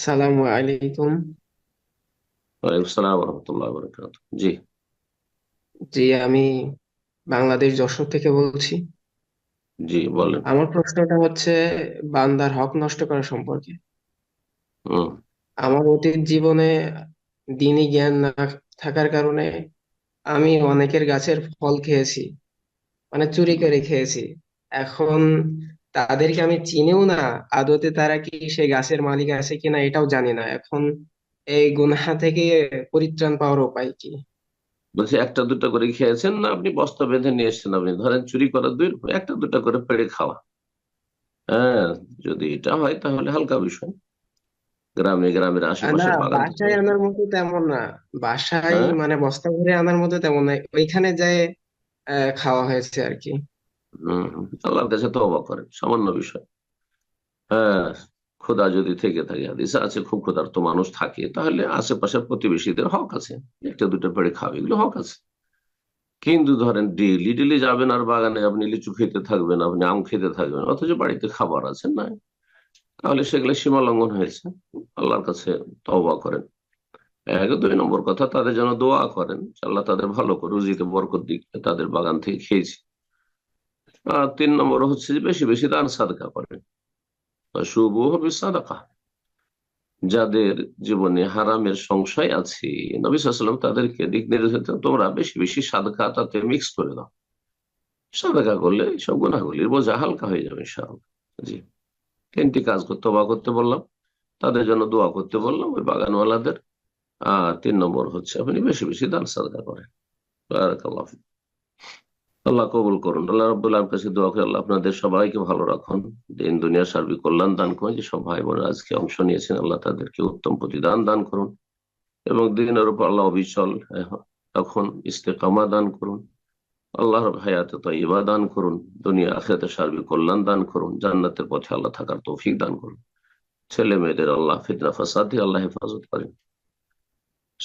সালামু আলাইকুম ওয়ালাইকুম আসসালাম রহমতুল্লাহ বরকাত জি। জি আমি বাংলাদেশ যশোর থেকে বলছি। জি বলেন। আমার প্রশ্নটা হচ্ছে বান্দার হক নষ্ট করা সম্পর্কে। হুম। আমার অতীত জীবনে দিনী জ্ঞান না থাকার কারণে আমি অনেকের গাছের ফল খেয়েছি মানে চুরি করে খেয়েছি। এখন তাদেরকে আমি চিনিও না। আদতে তারা কি সেই গাছের মালিক আছে কিনা এটাও জানি না। এখন এই গুনাহ থেকে পরিত্রাণ পাওয়ার উপায় কি? বলছি একটা দুটো করে খেয়েছেন না আপনি? বস্তা বেঁধে নিয়ে এসেছেন আপনি? ধরেন চুরি করার দুই একটা দুটো করে পেড়ে খাওয়া। হ্যাঁ যদি এটা হয় তাহলে হালকা বিষয়। গ্রামে গ্রামের আহ, না আশেপাশে বাগান বাসায় আনার মতো তেমন না। বাসায় হ্যাঁ? মানে বস্তা ভরে আনার মতো তেমন না ওইখানে যায় খাওয়া হয়েছে আর কি। আল্লাহর কাছে তওবা করেন, সামান্য বিষয়। হ্যাঁ ক্ষুধা যদি থেকে থাকে, হাদিসে আছে, খুব ক্ষুধার্ত মানুষ থাকে, তাহলে আশেপাশের প্রতিবেশীদের হক আছে, একটা দুটো পেড়ে খাবে, এগুলো হক আছে। কিন্তু ধরেন ডেলি ডেলি যাবেন আর বাগানে, আপনি লিচু খেতে থাকবেন, আপনি আম খেতে থাকবেন, অথচ বাড়িতে খাবার আছে না তাহলে সেগুলো সীমা লঙ্ঘন হয়েছে, আল্লাহর কাছে তওবা করেন। এক দুই নম্বর কথা, তাদের জন্য দোয়া করেন আল্লাহ তাদের ভালো করে রুজিতে বরকত দিক, তাদের বাগান থেকে খেয়েছি। তিন নম্বর হচ্ছে যে বেশি বেশি দান সাদকা করেন শুভ সাদাকা। যাদের জীবনে হারামের সংশয় আছে, নবী সাল্লাম তাদেরকে দিক নির্দেশ তোমরা বেশি বেশি সাদকা তাতে মিক্স করে দাও। সাদাকা করলে সব গুণাগুলির বোঝা হালকা হয়ে যাবে ইনশাআল্লাহ। জি। তিনটি কাজ করতে বা করতে বললাম। তাদের জন্য দোয়া করতে বললাম ওই বাগানওয়ালাদের। আর তিন নম্বর হচ্ছে আপনি বেশি বেশি দান সাদকা করেন। আল্লাহ কবুল করুন। আল্লাহ রব্দুল্লাহর কাছে দোয়া করে, আল্লাহ আপনাদের সবাইকে ভালো রাখুন। দিন দুনিয়ার সার্বিক কল্যাণ দান করুন। যে সব ভাই বোনেরা আজকে অংশ নিয়েছেন, আল্লাহ তাদেরকে উত্তম প্রতিদান দান করুন এবং দিনের উপর আল্লাহ অবিচল তখন ইস্তেকামা দান করুন। আল্লাহর হায়াতে তৈবা দান করুন। দুনিয়া আখেরাতে সার্বিক কল্যাণ দান করুন। জান্নাতের পথে আল্লাহ থাকার তৌফিক দান করুন। ছেলে মেয়েদের আল্লাহ ফিতনা, ফাসাদ আল্লাহ হেফাজত করেন।